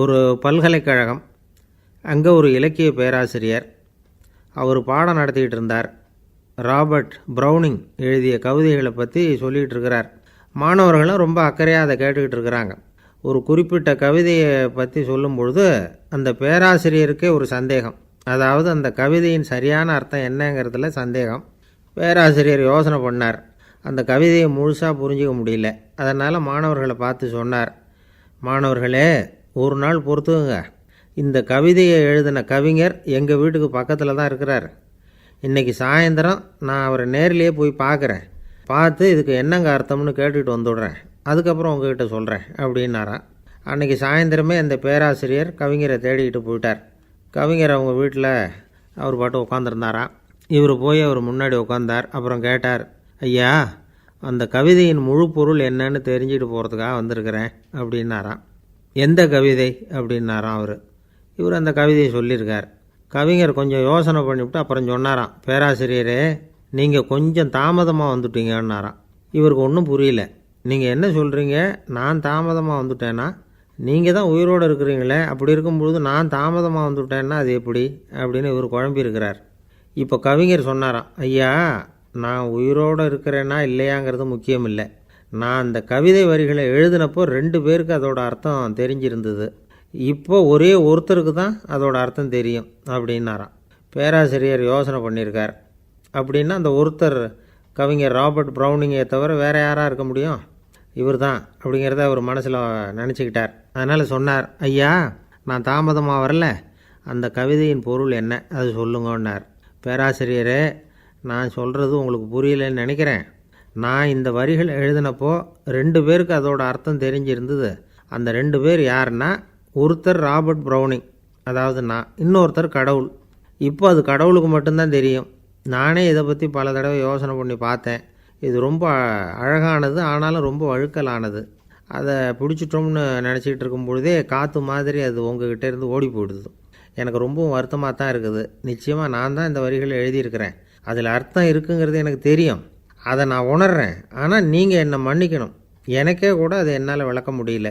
ஒரு பல்கலைக்கழகம் அங்கே ஒரு இலக்கிய பேராசிரியர் அவர் பாடம் நடத்திக்கிட்டு இருந்தார். ராபர்ட் ப்ரௌனிங் எழுதிய கவிதைகளை பற்றி சொல்லிகிட்டு இருக்கிறார். மாணவர்களும் ரொம்ப அக்கறையாக அதை கேட்டுக்கிட்டு இருக்கிறாங்க. ஒரு குறிப்பிட்ட கவிதையை பற்றி சொல்லும் பொழுது அந்த பேராசிரியருக்கே ஒரு சந்தேகம். அதாவது அந்த கவிதையின் சரியான அர்த்தம் என்னங்கிறதுல சந்தேகம். பேராசிரியர் யோசனை பண்ணார். அந்த கவிதையை முழுசாக புரிஞ்சிக்க முடியல. அதனால் மாணவர்களை பார்த்து சொன்னார். மாணவர்களே ஒரு நாள் பொறுத்துங்க இந்த கவிதையை எழுதின கவிஞர் எங்கள் வீட்டுக்கு பக்கத்தில் தான் இருக்கிறார். இன்றைக்கி சாயந்தரம் நான் அவரை நேர்லேயே போய் பார்க்குறேன். பார்த்து இதுக்கு என்னங்க அர்த்தம்னு கேட்டுக்கிட்டு வந்துடுறேன். அதுக்கப்புறம் உங்ககிட்ட சொல்கிறேன் அப்படின்னாராம். அன்றைக்கி சாயந்தரமே அந்த பேராசிரியர் கவிஞரை தேடிக்கிட்டு போயிட்டார். கவிஞர் அவங்க வீட்டில் அவர் பாட்டு உட்காந்துருந்தாராம் இவர் போய் அவர் முன்னாடி உட்காந்தார் அப்புறம் கேட்டார் ஐயா அந்த கவிதையின் முழு பொருள் என்னன்னு தெரிஞ்சுட்டு போகிறதுக்காக வந்திருக்கிறேன். அப்படின்னாராம். எந்த கவிதை? அப்படின்னாராம் அவர். இவர் அந்த கவிதையை சொல்லியிருக்கார். கவிஞர் கொஞ்சம் யோசனை பண்ணிவிட்டு அப்புறம் சொன்னாராம் பேராசிரியரே நீங்கள் கொஞ்சம் தாமதமாக வந்துட்டீங்கன்னாராம். இவருக்கு ஒன்றும் புரியல. நீங்கள் என்ன சொல்கிறீங்க நான் தாமதமாக வந்துட்டேன்னா நீங்கள் தான் உயிரோடு இருக்கிறீங்களே அப்படி இருக்கும்பொழுது நான் தாமதமாக வந்துட்டேன்னா அது எப்படி? அப்படின்னு இவர் குழம்பியிருக்கிறார். இப்போ கவிஞர் சொன்னாராம் ஐயா நான் உயிரோடு இருக்கிறேன்னா இல்லையாங்கிறது முக்கியம் இல்லை நான் அந்த கவிதை வரிகளை எழுதினப்போ ரெண்டு பேருக்கு அதோட அர்த்தம் தெரிஞ்சிருந்தது. இப்போ ஒரே ஒருத்தருக்கு தான் அதோட அர்த்தம் தெரியும் அப்படின்னாராம். பேராசிரியர் யோசனை பண்ணியிருக்கார் அப்படின்னா அந்த ஒருத்தர் கவிஞர் ராபர்ட் ப்ரௌனிங்கை தவிர வேறு யாராக இருக்க முடியும்? இவர் தான் அப்படிங்கிறத அவர் மனசில் நினச்சிக்கிட்டார். அதனால் சொன்னார் ஐயா நான் தாமதமாக வரல. அந்த கவிதையின் பொருள் என்ன? அது சொல்லுங்கன்னார். பேராசிரியரே நான் சொல்கிறது உங்களுக்கு புரியலன்னு நினைக்கிறேன். நான் இந்த வரிகள் எழுதினப்போ ரெண்டு பேருக்கு அதோட அர்த்தம் தெரிஞ்சிருந்தது. அந்த ரெண்டு பேர் யாருன்னா ஒருத்தர் ராபர்ட் ப்ரௌனிங் அதாவது நான் இன்னொருத்தர் கடவுள். இப்போ அது கடவுளுக்கு மட்டும்தான் தெரியும். நானே இதை பற்றி பல தடவை யோசனை பண்ணி பார்த்தேன். இது ரொம்ப அழகானது ஆனாலும் ரொம்ப வழுக்கலானது. அதை பிடிச்சிட்டோம்னு நினச்சிக்கிட்டு இருக்கும் பொழுதே காற்று மாதிரி அது உங்ககிட்ட இருந்து ஓடி போயிடுது. எனக்கு ரொம்பவும் வருத்தமாக தான் இருக்குது. நிச்சயமாக நான் தான் இந்த வரிகளை எழுதியிருக்கிறேன். அதில் அர்த்தம் இருக்குங்கிறது எனக்கு தெரியும். அதை நான் உணர்றேன். ஆனால் நீங்கள் என்னை மன்னிக்கணும். எனக்கே கூட அதை என்னால் விளக்க முடியல.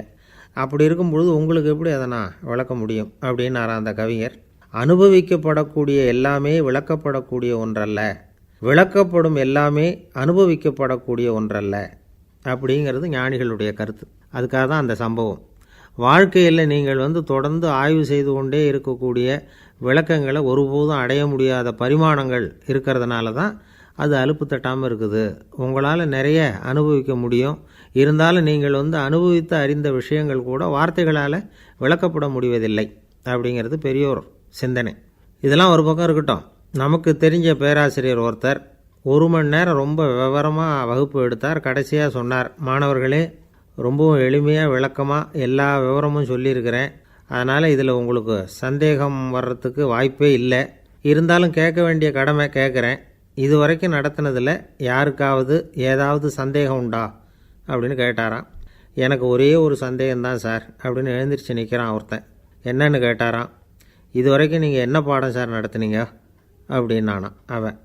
அப்படி இருக்கும்பொழுது உங்களுக்கு எப்படி அதை நான் விளக்க முடியும்? அப்படின்னாரா அந்த கவிஞர் அனுபவிக்கப்படக்கூடிய எல்லாமே விளக்கப்படக்கூடிய ஒன்றல்ல. விளக்கப்படும் எல்லாமே அனுபவிக்கப்படக்கூடிய ஒன்றல்ல. அப்படிங்கிறது ஞானிகளுடைய கருத்து. அதுக்காக தான் அந்த சம்பவம். வாழ்க்கையில் நீங்கள் வந்து தொடர்ந்து ஆய்வு செய்து கொண்டே இருக்கக்கூடிய விளக்கங்களை ஒருபோதும் அடைய முடியாத பரிமாணங்கள் இருக்கிறதுனால தான் அது அலுப்பு தட்டாமல் இருக்குது. உங்களால் நிறைய அனுபவிக்க முடியும். இருந்தாலும் நீங்கள் வந்து அனுபவித்து அறிந்த விஷயங்கள் கூட வார்த்தைகளால் விளக்கப்பட முடிவதில்லை அப்படிங்கிறது பெரியோர் சிந்தனை. இதெல்லாம் ஒரு பக்கம் இருக்கட்டும். நமக்கு தெரிஞ்ச பேராசிரியர் ஒருத்தர் ஒரு மணி நேரம் ரொம்ப விவரமாக வகுப்பு எடுத்தார் கடைசியாக சொன்னார் மாணவர்களே ரொம்பவும் எளிமையாக விளக்கமாக எல்லா விவரமும் சொல்லியிருக்கிறேன். அதனால் இதில் உங்களுக்கு சந்தேகம் வர்றதுக்கு வாய்ப்பே இல்லை. இருந்தாலும் கேட்க வேண்டிய கடமை கேட்குறேன். இது வரைக்கும் நடத்தினதில் யாருக்காவது ஏதாவது சந்தேகம் உண்டா? அப்படின்னு கேட்டாராம். எனக்கு ஒரே ஒரு சந்தேகம்தான் சார் அப்படின்னு எழுந்திரிச்சு நிற்கிறான் ஒருத்தன். என்னன்னு கேட்டாராம். இது வரைக்கும் நீங்கள் என்ன பாடம் சார் நடத்துனீங்க? அப்படின்னானான் அவன்.